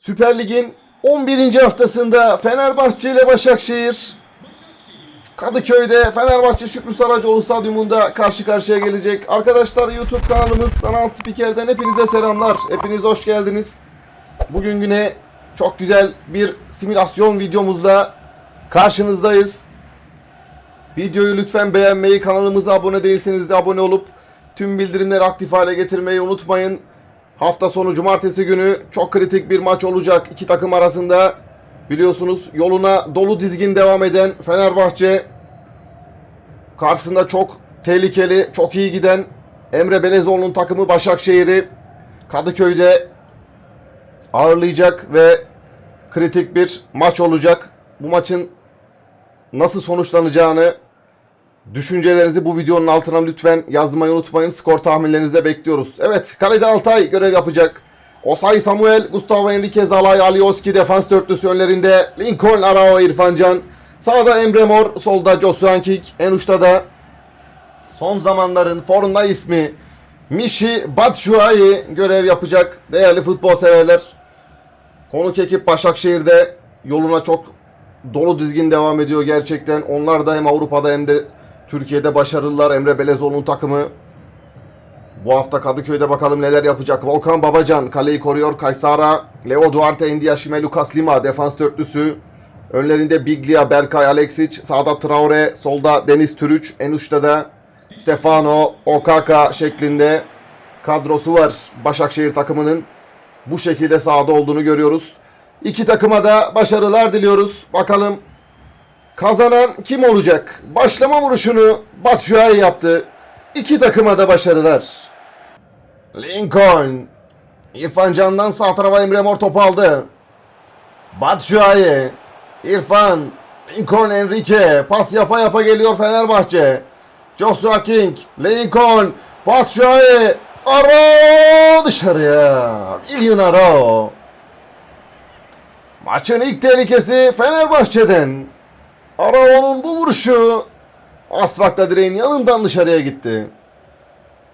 Süper Lig'in 11. haftasında Fenerbahçe ile Başakşehir Kadıköy'de Fenerbahçe Şükrü Saracoğlu Stadyumunda karşı karşıya gelecek. Arkadaşlar YouTube kanalımız Sanal Spiker'den hepinize selamlar. Hepiniz hoş geldiniz. Bugün güne çok güzel bir simülasyon videomuzla karşınızdayız. Videoyu lütfen beğenmeyi, kanalımıza abone değilseniz de abone olup tüm bildirimleri aktif hale getirmeyi unutmayın. Hafta sonu cumartesi günü çok kritik bir maç olacak iki takım arasında. Biliyorsunuz yoluna dolu dizgin devam eden Fenerbahçe karşısında çok tehlikeli, çok iyi giden Emre Belezoğlu'nun takımı Başakşehir'i Kadıköy'de ağırlayacak ve kritik bir maç olacak. Bu maçın nasıl sonuçlanacağını Düşüncelerinizi bu videonun altına lütfen yazmayı unutmayın. Skor tahminlerinizi bekliyoruz. Evet, kalede Altay görev yapacak. Osay Samuel, Gustavo Enrique, Zalay, Alioski defans dörtlüsü önlerinde. Lincoln, Arao, İrfan Can. Sağda Emre Mor, solda Joshua Kik, en uçta da son zamanların formda ismi Mişi Batshuayi görev yapacak. Değerli futbol severler. Konuk ekip Başakşehir'de yoluna çok dolu dizgin devam ediyor gerçekten. Onlar da hem Avrupa'da hem de Türkiye'de başarılılar. Emre Belezoğlu'nun takımı. Bu hafta Kadıköy'de bakalım neler yapacak. Volkan Babacan kaleyi koruyor. Kaysara, Leo Duarte, India Şime, Lucas Lima defans dörtlüsü. Önlerinde Biglia, Berkay, Alexic. Sağda Traore, solda Deniz Türüç. En uçta da Stefano, Okaka şeklinde kadrosu var Başakşehir takımının. Bu şekilde sahada olduğunu görüyoruz. İki takıma da başarılar diliyoruz. Bakalım kazanan kim olacak? Başlama vuruşunu Batshuayi yaptı. İki takıma da başarılar. Lincoln. İrfan Can'dan sağ tarafa Emre Mor topu aldı. Batshuayi. İrfan. Lincoln Enrique. Pas yapa yapa geliyor Fenerbahçe. Joshua King. Lincoln. Batshuayi. Aro dışarıya. William Aro. Maçın ilk tehlikesi Fenerbahçe'den. Arao'nun bu vuruşu Asfak'la direğin yanından dışarıya gitti.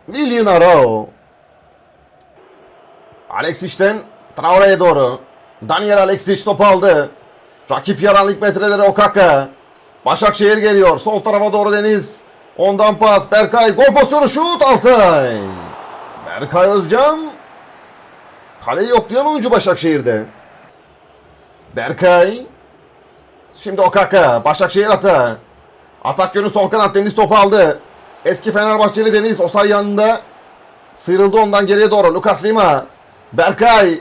William Arao. Alexic'ten Traore'ye doğru. Daniel Alexic topu aldı. Rakip yaran ilk metreleri Okaka. Başakşehir geliyor. Sol tarafa doğru Deniz. Ondan pas. Berkay. Gol pozisyonu şut. Altay. Berkay Özcan. Kaleyi yoklayan oyuncu Başakşehir'de. Berkay. Şimdi Okaka. Başakşehir atı. Atak yönü sol kanat Deniz topu aldı. Eski Fenerbahçeli Deniz Osay yanında. Sıyrıldı ondan geriye doğru. Lucas Lima. Berkay.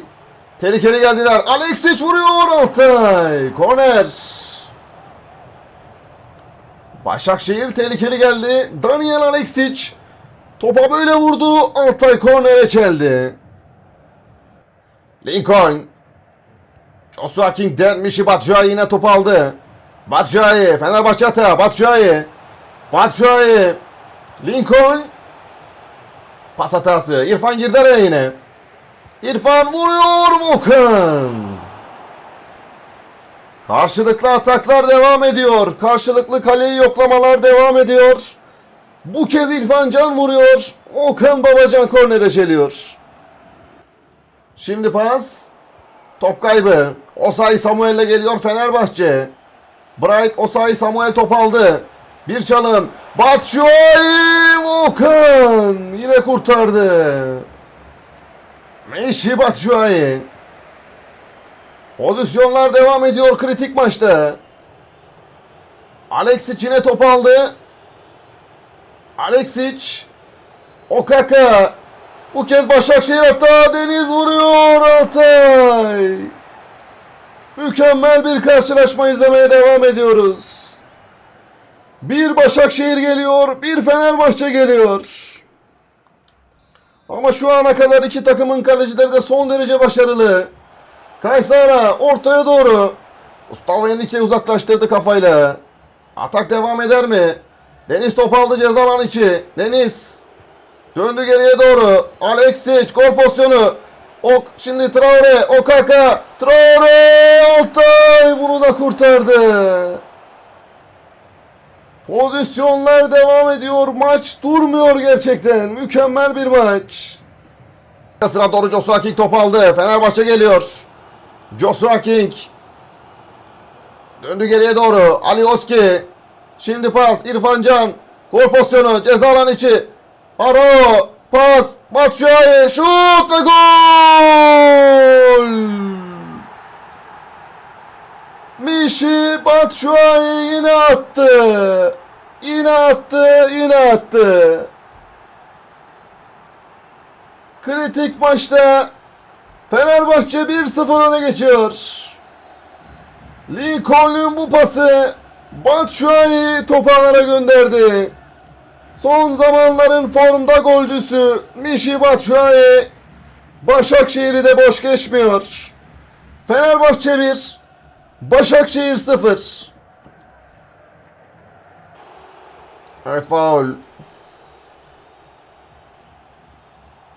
Tehlikeli geldiler. Alexic vuruyor Altay. Korner. Başakşehir tehlikeli geldi. Daniel Alexic. Topa böyle vurdu. Altay kornere çeldi. Lincoln. Joshua King denmişi Batshuayi yine topu aldı. Batshuayi. Fenerbahçe atağı. Batshuayi. Batshuayi. Lincoln. Pas hatası. İrfan girdi araya yine. İrfan vuruyor Volkan. Karşılıklı ataklar devam ediyor. Karşılıklı kaleyi yoklamalar devam ediyor. Bu kez İrfan Can vuruyor. Okan Babacan kornere çeliyor. Şimdi pas. Top kaybı. Osay Samuel'le geliyor Fenerbahçe. Bright Osay Samuel top aldı. Bir çalım. Batshuayi Volkan yine kurtardı. Meşi Batshuayi. Pozisyonlar devam ediyor kritik maçta. Alexic yine top aldı. Alexic. Okaka. Bu kez Başakşehir hatta Deniz vuruyor Altay. Mükemmel bir karşılaşma izlemeye devam ediyoruz. Bir Başakşehir geliyor, bir Fenerbahçe geliyor. Ama şu ana kadar iki takımın kalecileri de son derece başarılı. Kaysara ortaya doğru. Mustafa Enrique uzaklaştırdı kafayla. Atak devam eder mi? Deniz top aldı ceza alanı içi. Deniz Döndü geriye doğru. Alexic gol pozisyonu. Ok şimdi Traore, Okaka, Traore Altay bunu da kurtardı. Pozisyonlar devam ediyor. Maç durmuyor gerçekten. Mükemmel bir maç. Sıra doğru Joshua King top aldı. Fenerbahçe geliyor. Joshua King. Döndü geriye doğru. Ali Oski. Şimdi pas İrfan Can. Gol pozisyonu ceza alan içi. Aro. Pas. Batshuayi. Şut ve gol. Mişi Batshuayi yine attı. Yine attı. Yine attı. Kritik maçta Fenerbahçe 1-0 öne geçiyor. Lincoln'un bu pası Batshuayi topağlara gönderdi. Son zamanların formda golcüsü Mişi Batshuayi Başakşehir'i de boş geçmiyor. Fenerbahçe 1, Başakşehir 0. Evet faul.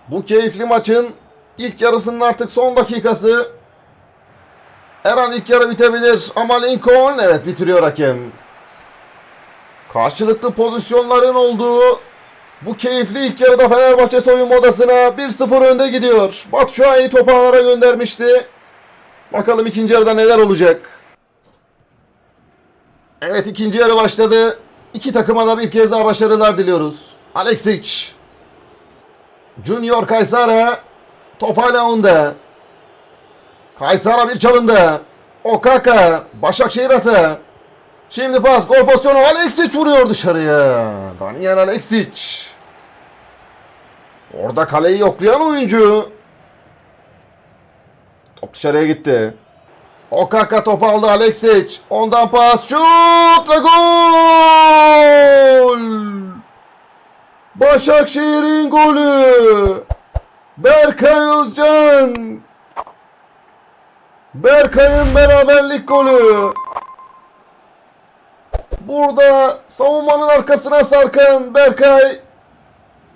Bu keyifli maçın ilk yarısının artık son dakikası. Her an ilk yarı bitebilir ama Lincoln evet bitiriyor hakem. Karşılıklı pozisyonların olduğu bu keyifli ilk yarıda Fenerbahçe soyunma odasına 1-0 önde gidiyor. Batshuayi topu ağlara göndermişti. Bakalım ikinci yarıda neler olacak. Evet ikinci yarı başladı. İki takıma da bir kez daha başarılar diliyoruz. Alexic. Junior Kaysara. Top hala onda. Kaysara bir çalımda. Okaka. Başakşehir atı. Şimdi pas. Gol pozisyonu. Alexic vuruyor dışarıya. Daniel Alexic. Orada kaleyi yoklayan oyuncu. Top dışarıya gitti. Okaka top aldı Alexic. Ondan pas. Şut ve gol. Başakşehir'in golü. Berkay Özcan. Berkay'ın beraberlik golü. Burada savunmanın arkasına sarkan Berkay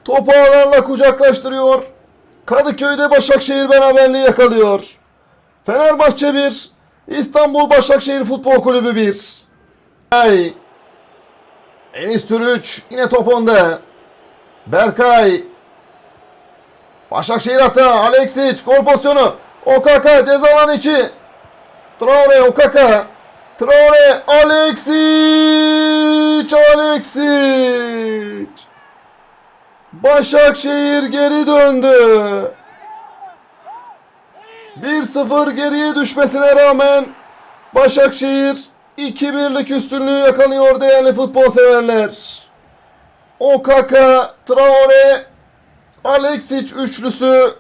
topu ağlarla kucaklaştırıyor. Kadıköy'de Başakşehir beraberliği yakalıyor. Fenerbahçe 1, İstanbul Başakşehir Futbol Kulübü 1. Ay. Enis Türüç yine top onda. Berkay. Başakşehir hata. Alexic gol pozisyonu. Okaka ceza alanı içi. Traore Okaka. Traore Alexic. Alexic. Başakşehir geri döndü. 1-0 geriye düşmesine rağmen Başakşehir 2-1'lik üstünlüğü yakalıyor değerli futbol severler. Okaka, Traore, Alexic üçlüsü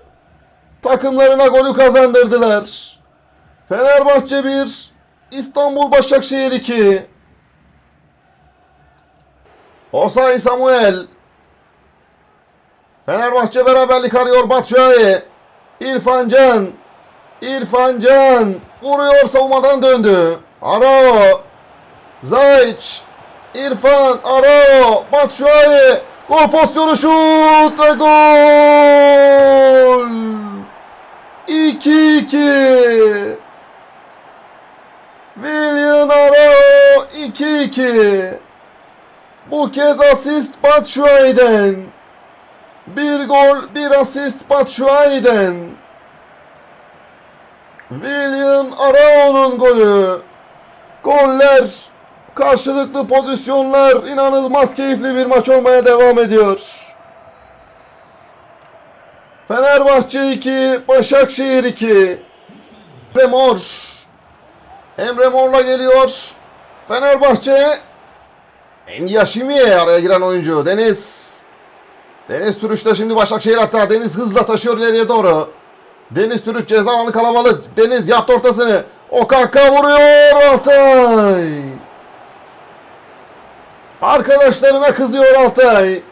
takımlarına golü kazandırdılar. Fenerbahçe 1, İstanbul Başakşehir 2. Osay Samuel. Fenerbahçe beraberlik arıyor Batshuayi. İrfan Can. İrfan Can. Vuruyor savunmadan döndü. Arao. Zayç. İrfan Arao. Batshuayi. Gol pozisyonu şut ve gol. 2-2. William Arao 2-2. Bu kez asist Batshuayi'den. Bir gol, bir asist Batshuayi'den. William Arao'nun golü. Goller, karşılıklı pozisyonlar inanılmaz keyifli bir maç olmaya devam ediyor. Fenerbahçe 2, Başakşehir 2. Emre Mor. Emre Mor'la geliyor. Fenerbahçe Enyaşimiye araya giren oyuncu. Deniz. Deniz Türüç de şimdi Başakşehir hatta Deniz hızla taşıyor ileriye doğru. Deniz Türüç ceza alanı kalabalık. Deniz yaptı ortasını. Okaka vuruyor Altay. Arkadaşlarına kızıyor Altay.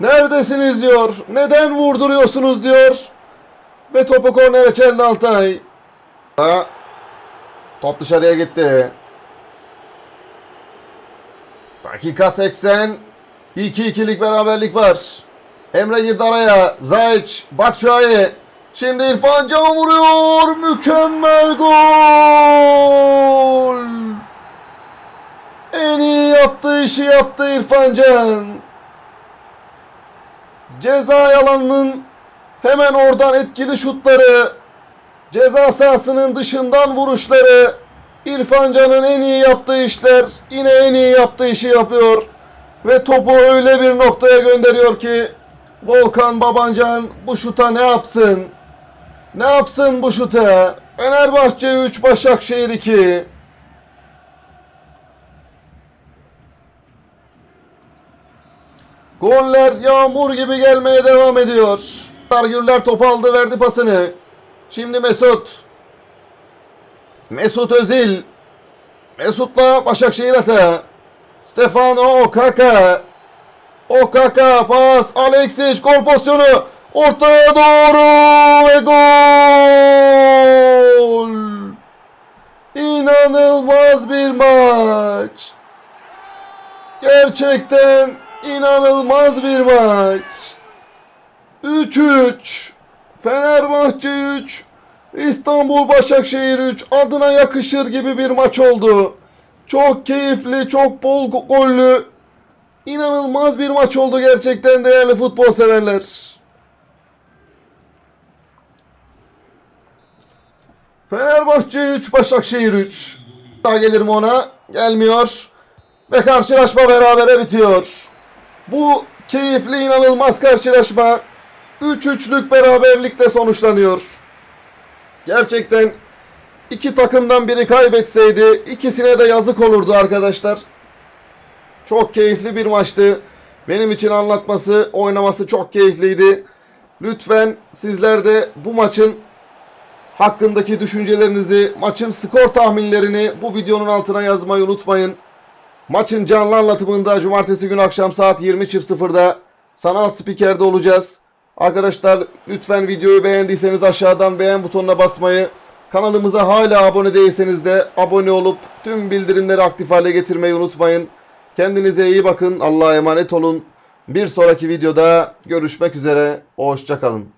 Neredesiniz diyor. Neden vurduruyorsunuz diyor. Ve topu kornere çeldi Altay. Ha, Top dışarıya gitti. Dakika 80. 2-2'lik beraberlik var. Emre girdi araya. Zayç, Batshuayi. Şimdi İrfan Can vuruyor. Mükemmel gol. En iyi yaptığı işi yaptı İrfan Can. Ceza alanının hemen oradan etkili şutları Ceza sahasının dışından vuruşları. İrfan Can'ın en iyi yaptığı işler. Yine en iyi yaptığı işi yapıyor. Ve topu öyle bir noktaya gönderiyor ki Volkan Babancan bu şuta ne yapsın? Ne yapsın bu şuta? Fenerbahçe 3, Başakşehir 2. Goller yağmur gibi gelmeye devam ediyor. Gürler topu aldı verdi pasını. Şimdi Mesut. Mesut Özil. Mesut'la Başakşehir atağı. Stefano Okaka. Okaka pas. Alexis gol pozisyonu. Ortaya doğru ve gol. İnanılmaz bir maç. Gerçekten inanılmaz bir maç. 3-3. Fenerbahçe 3. İstanbul Başakşehir 3. Adına yakışır gibi bir maç oldu. Çok keyifli, çok bol go- gollü. İnanılmaz bir maç oldu gerçekten değerli futbol severler. Fenerbahçe 3, Başakşehir 3. Daha gelir mi ona? Gelmiyor. Ve karşılaşma berabere bitiyor. Bu keyifli inanılmaz karşılaşma 3-3'lük beraberlikle sonuçlanıyor. Gerçekten iki takımdan biri kaybetseydi ikisine de yazık olurdu arkadaşlar. Çok keyifli bir maçtı. Benim için anlatması, oynaması çok keyifliydi. Lütfen sizler de bu maçın hakkındaki düşüncelerinizi, maçın skor tahminlerini bu videonun altına yazmayı unutmayın. Maçın canlı anlatımında cumartesi günü akşam saat 20.00'da sanal spikerde olacağız. Arkadaşlar lütfen videoyu beğendiyseniz aşağıdan beğen butonuna basmayı, kanalımıza hala abone değilseniz de abone olup tüm bildirimleri aktif hale getirmeyi unutmayın. Kendinize iyi bakın. Allah'a emanet olun. Bir sonraki videoda görüşmek üzere. Hoşçakalın.